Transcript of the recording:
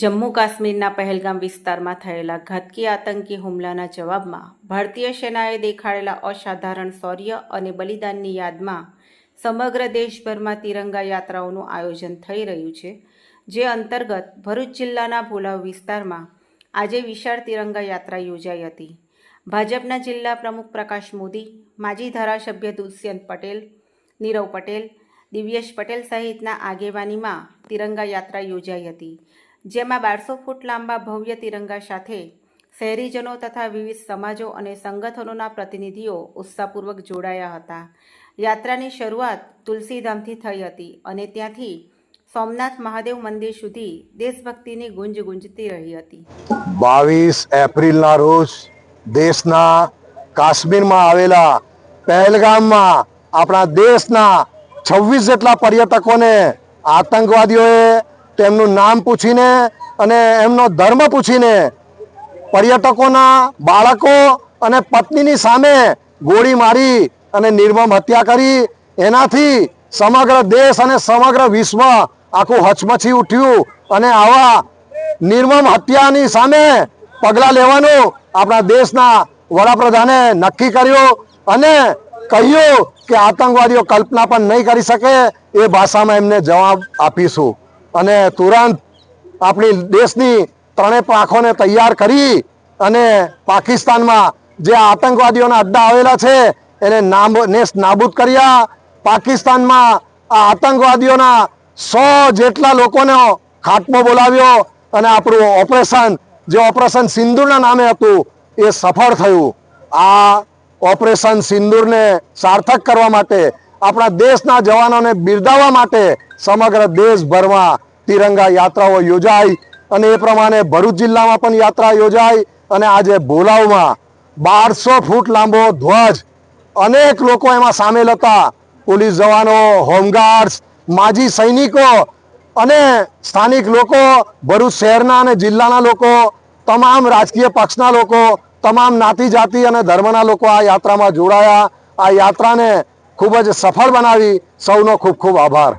જમ્મુ કાશ્મીરના પહેલગામ વિસ્તારમાં થયેલા ઘાતકી આતંકી હુમલાના જવાબમાં ભારતીય સેનાએ દેખાડેલા અસાધારણ શૌર્ય અને બલિદાનની યાદમાં સમગ્ર દેશભરમાં તિરંગા યાત્રાઓનું આયોજન થઈ રહ્યું છે, જે અંતર્ગત ભરૂચ જિલ્લાના ભોલાવ વિસ્તારમાં આજે વિશાળ તિરંગા યાત્રા યોજાઈ હતી. ભાજપના જિલ્લા પ્રમુખ પ્રકાશ મોદી, માજી ધારાસભ્ય દુષ્યંત પટેલ, નીરવ પટેલ, દિવ્યેશ પટેલ સહિતના આગેવાનીમાં તિરંગા યાત્રા યોજાઈ હતી. જેમાં બારસો ફૂટ લાંબા ભવ્ય તિરંગા સાથે શહેરીજનો તથા વિવિધ સમાજો અને સંગઠનોના પ્રતિનિધિઓ ઉત્સાહપૂર્વક જોડાયા હતા. યાત્રાની શરૂઆત તુલસીધામથી થઈ હતી અને ત્યાંથી સોમનાથ મહાદેવ મંદિર સુધી દેશભક્તિની ગુંજ ગુંજતી રહી હતી. બાવીસ એપ્રિલના રોજ દેશના કાશ્મીરમાં આવેલા પહેલગામમાં આપણા દેશના છવ્વીસ જેટલા પર્યટકોને આતંકવાદીઓએ તેમનું નામ પૂછીને અને એમનો ધર્મ પૂછીને પર્યટકોના બાળકો અને પત્નીની સામે ગોળી મારી અને નિર્મમ હત્યા કરી. એનાથી સમગ્ર દેશ અને સમગ્ર વિશ્વ આખું હચમચી ઉઠ્યું અને આવા નિર્મમ હત્યાની સામે પગલાં લેવાનું આપણા દેશના વડાપ્રધાને નક્કી કર્યું અને કહ્યું કે આતંકવાદીઓ કલ્પના પણ નહીં કરી શકે એ ભાષામાં એમને જવાબ આપીશું. અને તુરંત આપણી દેશની ત્રણેય પાંખોને તૈયાર કરી અને પાકિસ્તાનમાં જે આતંકવાદીઓના અડ્ડા આવેલા છે, એને નામ નેસ્ત નાબૂદ કર્યા. પાકિસ્તાનમાં આ આતંકવાદીઓના સો જેટલા લોકોનો ખાટમો બોલાવ્યો અને આપણું ઓપરેશન, જે ઓપરેશન સિંદૂરના નામે હતું, એ સફળ થયું. આ ઓપરેશન સિંદૂરને સાર્થક કરવા માટે આપણા દેશના જવાનોને બિરદાવવા માટે સમગ્ર દેશભરમાં તિરંગા યાત્રાઓ યોજાઈ અને એ પ્રમાણે ભરૂચ જિલ્લામાં પણ યાત્રા યોજાઈ અને આજે ભોલાવમાં બારસો ફૂટ લાંબો ધ્વજ અનેક લોકો એમાં સામેલ હતા. પોલીસ જવાનો, હોમગાર્ડ્સ, માજી સૈનિકો અને સ્થાનિક લોકો, ભરૂચ શહેરના અને જિલ્લાના લોકો, તમામ રાજકીય પક્ષના લોકો, તમામ નાતી જાતિ અને ધર્મના લોકો આ યાત્રામાં જોડાયા. આ યાત્રાને ખૂબ જ સફળ બનાવી. સૌનો ખૂબ ખૂબ આભાર.